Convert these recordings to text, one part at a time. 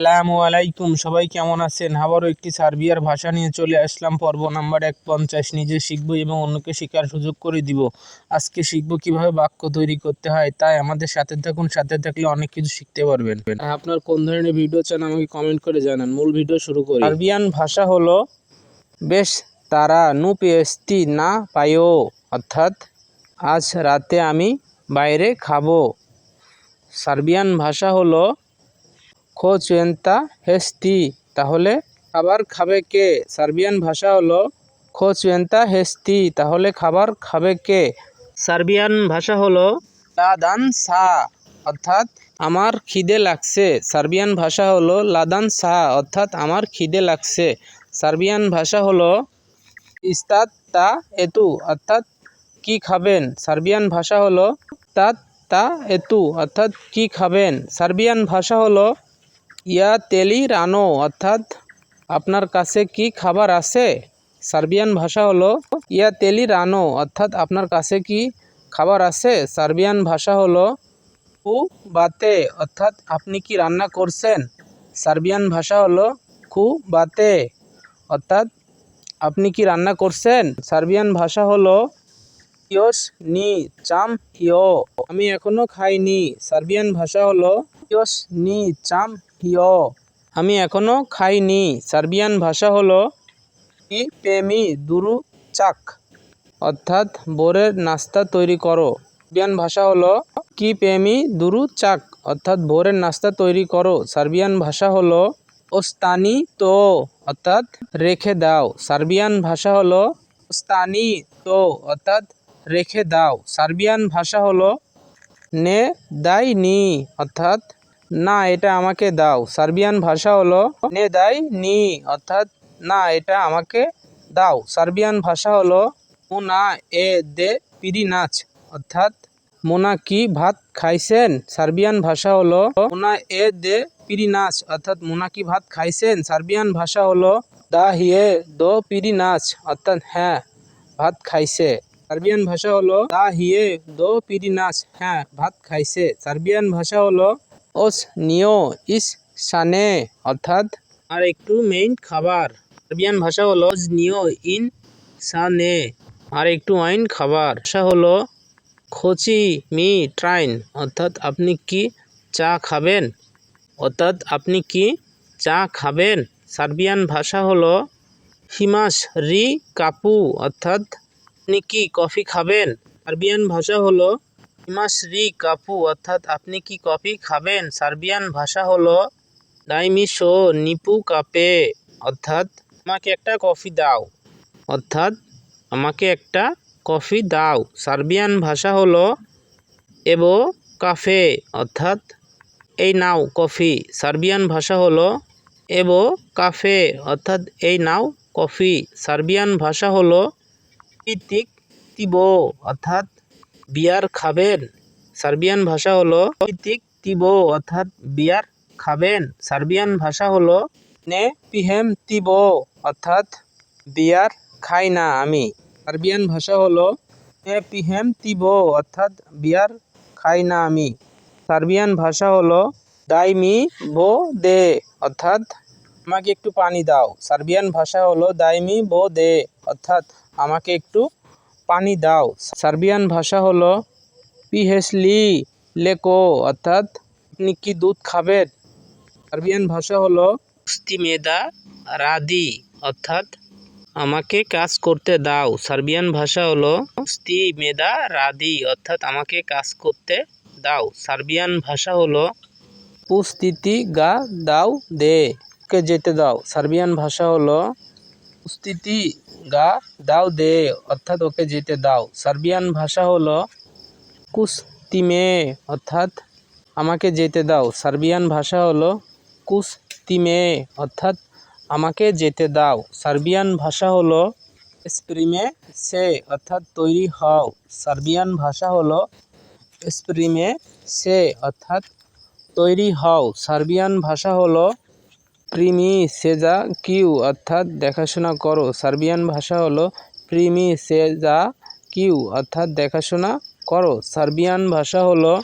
আসসালামু আলাইকুম, সবাই কেমন আছেন? আবারও একটি সার্বিয়ার ভাষা নিয়ে চলে আসলাম। পর্ব নাম্বার এক পঞ্চাশ নিজে শিখব এবং অন্যকে শেখার সুযোগ করে দিব। আজকে শিখব কীভাবে বাক্য তৈরি করতে হয়। তাই আমাদের সাথে থাকুন, সাথে থাকলে অনেক কিছু শিখতে পারবেন। আপনার কোন ধরনের ভিডিও চান আমাকে কমেন্ট করে জানান। মূল ভিডিও শুরু করি। সার্বিয়ান ভাষা হলো, বেশ, তারা নু পেস্তি না পায়ো। অর্থাৎ, আজ রাতে আমি বাইরে খাব। সার্বিয়ান ভাষা হলো খোচেন্তা হেস্তি। তাহলে খাবার খাবে কে? সার্বিয়ান ভাষা হলো খোচেন্তা হেস্তি। তাহলে খাবার খাবে কে? সার্বিয়ান ভাষা হলো লাদান সা। অর্থাৎ আমার খিদে লাগছে। সার্বিয়ান ভাষা হলো লাদান সা। অর্থাৎ আমার খিদে লাগছে। সার্বিয়ান ভাষা হলো ইস্তাদ তা এতু। অর্থাৎ কি খাবেন? সার্বিয়ান ভাষা হলো তাত তা এতু। অর্থাৎ কি খাবেন? সার্বিয়ান ভাষা হলো ইয়া তেলি রানো অর্থাৎ আপনার কাছে কি খাবার আছে? সার্বিয়ান ভাষা হলো ইয়া তেলি রানো অর্থাৎ আপনার কাছে কি খাবার আছে? সার্বিয়ান ভাষা হলো কু বাতে, অর্থাৎ আপনি কি রান্না করছেন? সার্বিয়ান ভাষা হলো খু বাতে, অর্থাৎ আপনি কি রান্না করছেন? সার্বিয়ান ভাষা হলো ইয়োস নি চাম ইয় আমি এখনও খাইনি। সার্বিয়ান ভাষা হলো ইয়োস নি চাম হিও আমি এখনও খাইনি। সার্বিয়ান ভাষা হলো ই পেমি দুরু চাক? অর্থাৎ বোরের নাস্তা তৈরি করো। সার্বিয়ান ভাষা হলো কি পেমি দুরু চাক? অর্থাৎ ভোরের নাস্তা তৈরি করো। সার্বিয়ান ভাষা হলো ওস্তানি তো অর্থাৎ রেখে দাও। সার্বিয়ান ভাষা হলো ওস্তানি তো অর্থাৎ রেখে দাও। সার্বিয়ান ভাষা হলো নে দাই নি অর্থাৎ না, এটা আমাকে দাও। সার্বিয়ান ভাষা হলো নে, দাই, নি, অর্থাৎ না, এটা আমাকে দাও। সার্বিয়ান ভাষা হলো মোনা, এ, দে, পিরি, নাচ, অর্থাৎ মোনা কি ভাত খাইছেন? সার্বিয়ান ভাষা হলো মোনা, এ, দে, পিরি, নাচ, অর্থাৎ মোনা কি ভাত খাইছেন? সার্বিয়ান ভাষা হলো দা, হিয়ে, দো, পিরি, নাচ, অর্থাৎ হ্যাঁ ভাত খাইছে। সার্বিয়ান ভাষা হলো দা, হিয়ে, দো, পিরি, নাচ হ্যাঁ ভাত খাইছে। সার্বিয়ান ভাষা হলো ওস নিও, ইস সানে, অর্থাৎ আর একটু মেইন খাবার। সার্বিয়ান ভাষা হলো নিও, ইন সানে। আর একটু আইন খাবার। ভাষা হলো খোচি, মি, ট্রাইন, অর্থাৎ আপনি কি চা খাবেন? অর্থাৎ আপনি কি চা খাবেন? সার্বিয়ান ভাষা হলো হিমাস রি কাপু, অর্থাৎ আপনি কি কফি খাবেন? সার্বিয়ান ভাষা হলো হিমাস রি কাপু, অর্থাৎ আপনি কি কফি খাবেন? সার্বিয়ান ভাষা হলো ডাইমিশো নিপু কাপে, অর্থাৎ আমাকে একটা কফি দাও, অর্থাৎ আমাকে একটা কফি দাও। সার্বিয়ান ভাষা হলো এবো কাফে, অর্থাৎ এই নাও কফি। সার্বিয়ান ভাষা হলো এবো কাফে, অর্থাৎ এই নাও কফি। সার্বিয়ান ভাষা হলো পিতিক তিবো, অর্থাৎ বিয়ার খাবেন। সার্বিয়ান ভাষা হলো পিতিক তিবো, অর্থাৎ বিয়ার খাবেন। সার্বিয়ান ভাষা হলো নে পিহেম তিবো, অর্থাৎ বিয়ার খাই না আমি। সার্বিয়ান ভাষা হলো নে পিহেম তিবো, অর্থাৎ বিয়ার খাই না আমি। সার্বিয়ান ভাষা হলো দাইমি বো দে, অর্থাৎ আমাকে একটু পানি দাও। সার্বিয়ান ভাষা হলো দাইমি বো দে, অর্থাৎ আমাকে একটু পানি দাও। সার্বিয়ান ভাষা হলো পিহেসলি, লেকো, অর্থাৎ আপনি কি দুধ খাবেন? সার্বিয়ান ভাষা হলো মেদা, রাদি, অর্থাৎ আমাকে কাজ করতে দাও। সার্বিয়ান ভাষা হলো স্তি মেদা, রাদি, অর্থাৎ আমাকে কাজ করতে দাও। সার্বিয়ান ভাষা হলো পুস্তিতি গা দাও দে, কে যেতে দাও। সার্বিয়ান ভাষা হলো পুস্তিতি গা দাও দে, অর্থাৎ ওকে যেতে দাও। সার্বিয়ান ভাষা হলো কুস্তিমে, অর্থাৎ আমাকে যেতে দাও। সার্বিয়ান ভাষা হলো কুস্তিমে, অর্থাৎ আমাকে যেতে দাও। সার্বিয়ান ভাষা হলো স্প্রিমে সে, অর্থাৎ তৈরি হও। সার্বিয়ান ভাষা হলো স্প্রিমে সে, অর্থাৎ তৈরি হও। সার্বিয়ান ভাষা হলো প্রিমি সেজা কিউ অর্থাৎ দেখাশোনা করো। সার্বিয়ান ভাষা হলো প্রিমি সেজা কিউ অর্থাৎ দেখাশোনা করো। সার্বিয়ান ভাষা হলো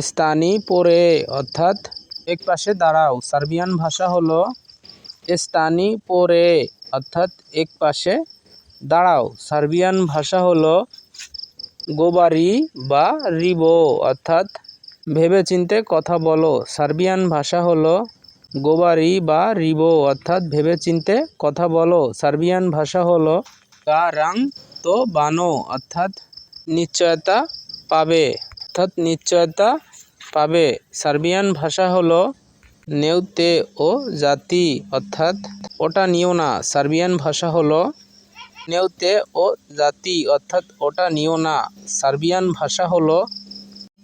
স্তানি পরে, অর্থাৎ এক পাশে দাঁড়াও। সার্বিয়ান ভাষা হলো স্থানি পরে, অর্থাৎ এক পাশে দাঁড়াও। সার্বিয়ান ভাষা হলো গোবারি বা রিবো, অর্থাৎ ভেবেচিন্তে কথা বলো। সার্বিয়ান ভাষা হলো গোবারি বা রিবো, অর্থাৎ ভেবেচিন্তে কথা বলো। সার্বিয়ান ভাষা হলো কারাং তো বানো, অর্থাৎ নিশ্চয়তা পাবে, অর্থাৎ নিশ্চয়তা পাবে। সার্বিয়ান ভাষা হলো নেউতে ও জাতি, অর্থাৎ ওটা নিও না। সার্বিয়ান ভাষা হলো নেউতে ও জাতি, অর্থাৎ ওটা নিও না। সার্বিয়ান ভাষা হলো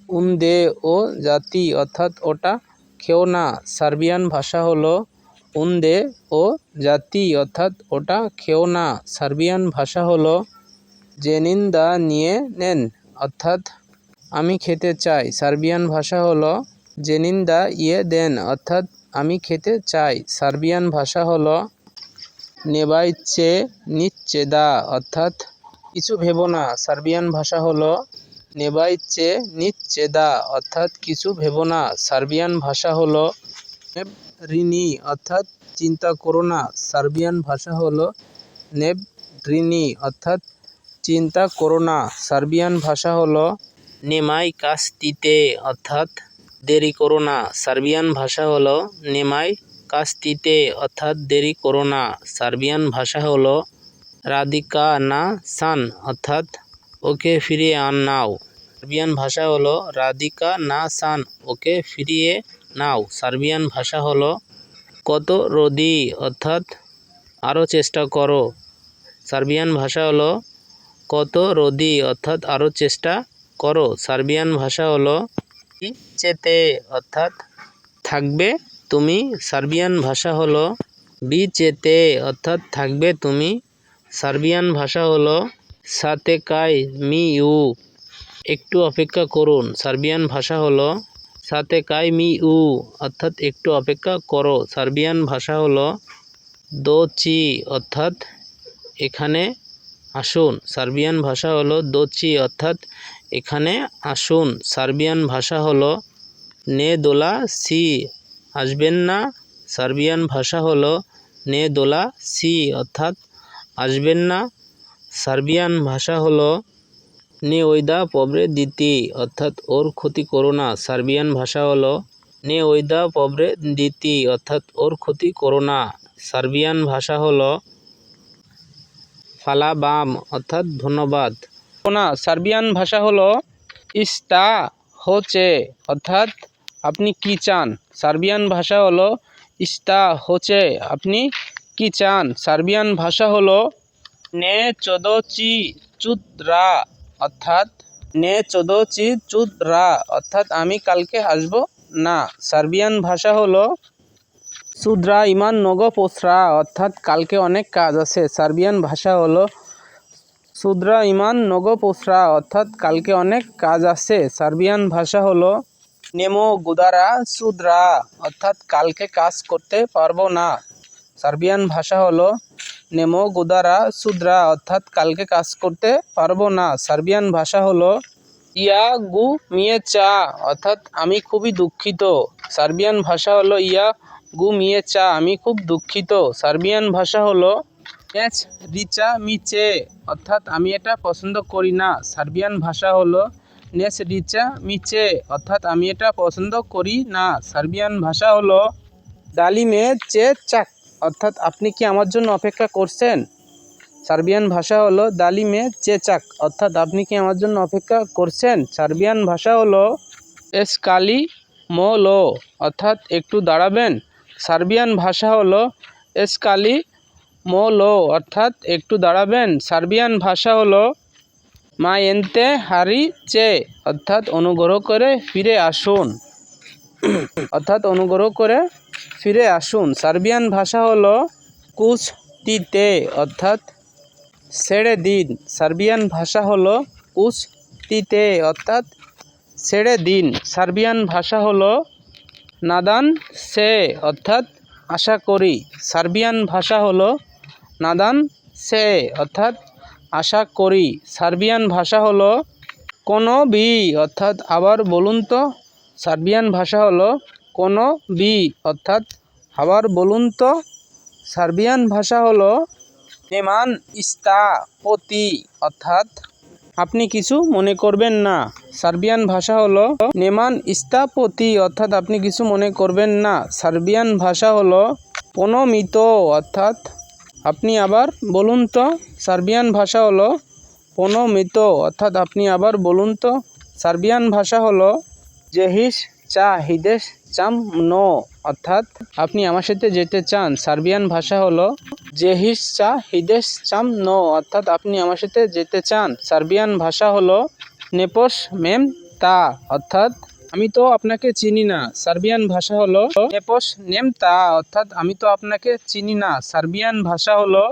উন্দে ও জাতি, অর্থাৎ ওটা খেও না। সার্বিয়ান ভাষা হলো উন্দে ও জাতি, অর্থাৎ ওটা খেও না। সার্বিয়ান ভাষা হলো জেনিন্দা নিয়ে নেন, অর্থাৎ আমি খেতে চাই। সার্বিয়ান ভাষা হলো জেনিন্দা ইয়ে দেন, অর্থাৎ আমি খেতে চাই। সার্বিয়ান ভাষা হলো নেবাইচে নিচ্ছেদা অর্থাৎ কিছু ভেবো না। সার্বিয়ান ভাষা হলো নেবাইচে নিচ্ছেদা অর্থাৎ কিছু ভেবো না। সার্বিয়ান ভাষা হলো নেব ঋণী অর্থাৎ চিন্তা করো না। সার্বিয়ান ভাষা হলো নেব ঋণী অর্থাৎ চিন্তা করো না। সার্বিয়ান ভাষা হলো নেমাই কাস্তিতে অর্থাৎ দেরি করো না। সার্বিয়ান ভাষা হলো নেমাই কাস্তিতে অর্থাৎ দেরি করো না। সার্বিয়ান ভাষা হলো রাধিকা না সান অর্থাৎ ওকে ফিরিয়ে আন নাও। সার্বিয়ান ভাষা হলো রাধিকা না সান, ওকে ফিরিয়ে নাও। সার্বিয়ান ভাষা হলো কত রদি অর্থাৎ আরও চেষ্টা করো। সার্বিয়ান ভাষা হলো কত রদি অর্থাৎ আরও চেষ্টা করো। সার্বিয়ান ভাষা হলো চেতে অর্থাৎ থাকবে তুমি। সার্বিয়ান ভাষা হলো বিচেতে, অর্থাৎ থাকবে তুমি। সার্বিয়ান ভাষা হলো সাতে কাই মি ইউ। একটু অপেক্ষা করুন। সার্বিয়ান ভাষা হলো সাতে কাই মি উ অর্থাৎ একটু অপেক্ষা করো। সার্বিয়ান ভাষা হলো দো চি, অর্থাৎ এখানে আসুন। সার্বিয়ান ভাষা হলো দোচি অর্থাৎ এখানে আসুন। সার্বিয়ান ভাষা হলো নে দোলা সি, আসবেন না? সার্বিয়ান ভাষা হলো নে দোলা সি, অর্থাৎ আসবেন না? সার্বিয়ান ভাষা হলো নে ওইদা পবরে দিতি অর্থাৎ ওর ক্ষতি করো না। সার্বিয়ান ভাষা হলো নে ওইদা পবরে দিতি অর্থাৎ ওর ক্ষতি করো না। সার্বিয়ান ভাষা হলো ফালা বাম, অর্থাৎ ধন্যবাদ। না। সার্বিয়ান ভাষা হলো ইস্তা হোচে, অর্থাৎ আপনি কি চান? সার্বিয়ান ভাষা হলো ইস্তা হোচে, আপনি কি চান? সার্বিয়ান ভাষা হলো নে চোদচি চুতরা অর্থাৎ নে চোদচি চুতরা অর্থাৎ আমি কালকে আসব না। সার্বিয়ান ভাষা হলো সুদ্রা ইমান নগ পোসরা অর্থাৎ কালকে অনেক কাজ আছে। সার্বিয়ান ভাষা হলো সুদ্রা ইমান নগ পোসরা অর্থাৎ কালকে অনেক কাজ আছে। সার্বিয়ান ভাষা হলো নেমো গুদারা সুদ্রা অর্থাৎ কালকে কাজ করতে পারব না। সার্বিয়ান ভাষা হলো নেমো, গুদারা, সুদ্রা অর্থাৎ কালকে কাজ করতে পারব না। সার্বিয়ান ভাষা হলো ইয়া গু মিয়ে চা, অর্থাৎ আমি খুবই দুঃখিত। সার্বিয়ান ভাষা হলো ইয়া গু মিয়ে চা, আমি খুব দুঃখিত। সার্বিয়ান ভাষা হলো ম্যাচ রিচা মিচে, অর্থাৎ আমি এটা পছন্দ করি না। সার্বিয়ান ভাষা হলো নেস রিচা মিচে, অর্থাৎ আমি এটা পছন্দ করি না। সার্বিয়ান ভাষা হলো ডালিমে চে চাক অর্থাৎ আপনি কি আমার জন্য অপেক্ষা করছেন? সার্বিয়ান ভাষা হলো দালিমে চেচাক। অর্থাৎ আপনি কি আমার জন্য অপেক্ষা করছেন? সার্বিয়ান ভাষা হলো এসকালি মোলো অর্থাৎ একটু দাঁড়াবেন। সার্বিয়ান ভাষা হলো এস এসকালি মোলো অর্থাৎ একটু দাঁড়াবেন। সার্বিয়ান ভাষা হলো মা এনতে হারি চে। অর্থাৎ অনুগ্রহ করে ফিরে আসুন। অর্থাৎ অনুগ্রহ করে ফিরে আসুন। সার্বিয়ান ভাষা হলো কুচ তিতে অর্থাৎ ছেড়ে দিন। সার্বিয়ান ভাষা হলো কুচ তিতে অর্থাৎ ছেড়ে দিন। সার্বিয়ান ভাষা হলো নাদান সে, অর্থাৎ আশা করি। সার্বিয়ান ভাষা হলো নাদান সে, অর্থাৎ আশা করি। সার্বিয়ান ভাষা হলো কোনো বি অর্থাৎ আবার বলুন তো। সার্বিয়ান ভাষা হলো কোনো বি, অর্থাৎ আবার বলুন তো সার্বিয়ান ভাষা হলো নেমান ইস্তা পতি, অর্থাৎ আপনি কিছু মনে করবেন না। সার্বিয়ান ভাষা হলো নেমান ইস্তাপতি অর্থাৎ আপনি কিছু মনে করবেন না। সার্বিয়ান ভাষা হলো পনমিত অর্থাৎ আপনি আবার বলুন তো সার্বিয়ান ভাষা হলো পনমিত অর্থাৎ আপনি আবার বলুন তো সার্বিয়ান ভাষা হলো জেহিস চা হিদেশ চাম নো। অর্থাৎ আপনি আমার সাথে যেতে চান। সার্বিয়ান ভাষা হলো জেহিস চা হিদেশ চাম নো। অর্থাৎ আপনি আমার সাথে যেতে চান। সার্বিয়ান ভাষা হলো নেপোস মেম তা। অর্থাৎ আমি তো আপনাকে চিনি না। সার্বিয়ান ভাষা হলো নেপোস নেম তা। অর্থাৎ আমি তো আপনাকে চিনি না। সার্বিয়ান ভাষা হলো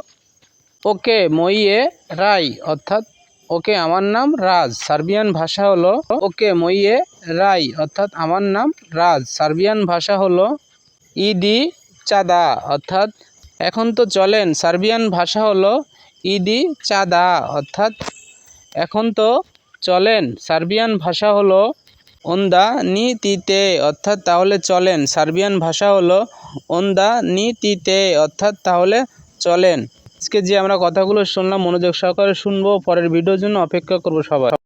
ওকে মইয়ে রাই। অর্থাৎ ওকে আমার নাম রাজ। সার্বিয়ান ভাষা হলো ওকে মইয়ে রাই, অর্থাৎ আমার নাম রাজ। সার্বিয়ান ভাষা হলো ইদি চাদা, অর্থাৎ এখন তো চলেন, সার্বিয়ান ভাষা হলো ইদি চাদা, অর্থাৎ এখন তো চলেন, সার্বিয়ান ভাষা হলো ওন্দা নি তিতে অর্থাৎ তাহলে চলেন, সার্বিয়ান ভাষা হলো ওন্দা নি তিতে অর্থাৎ তাহলে চলেন। আজকে যে আমরা কথাগুলো শুনলাম, মনোযোগ সহকারে শুনব, পরের ভিডিওর জন্য অপেক্ষা করব সবাই।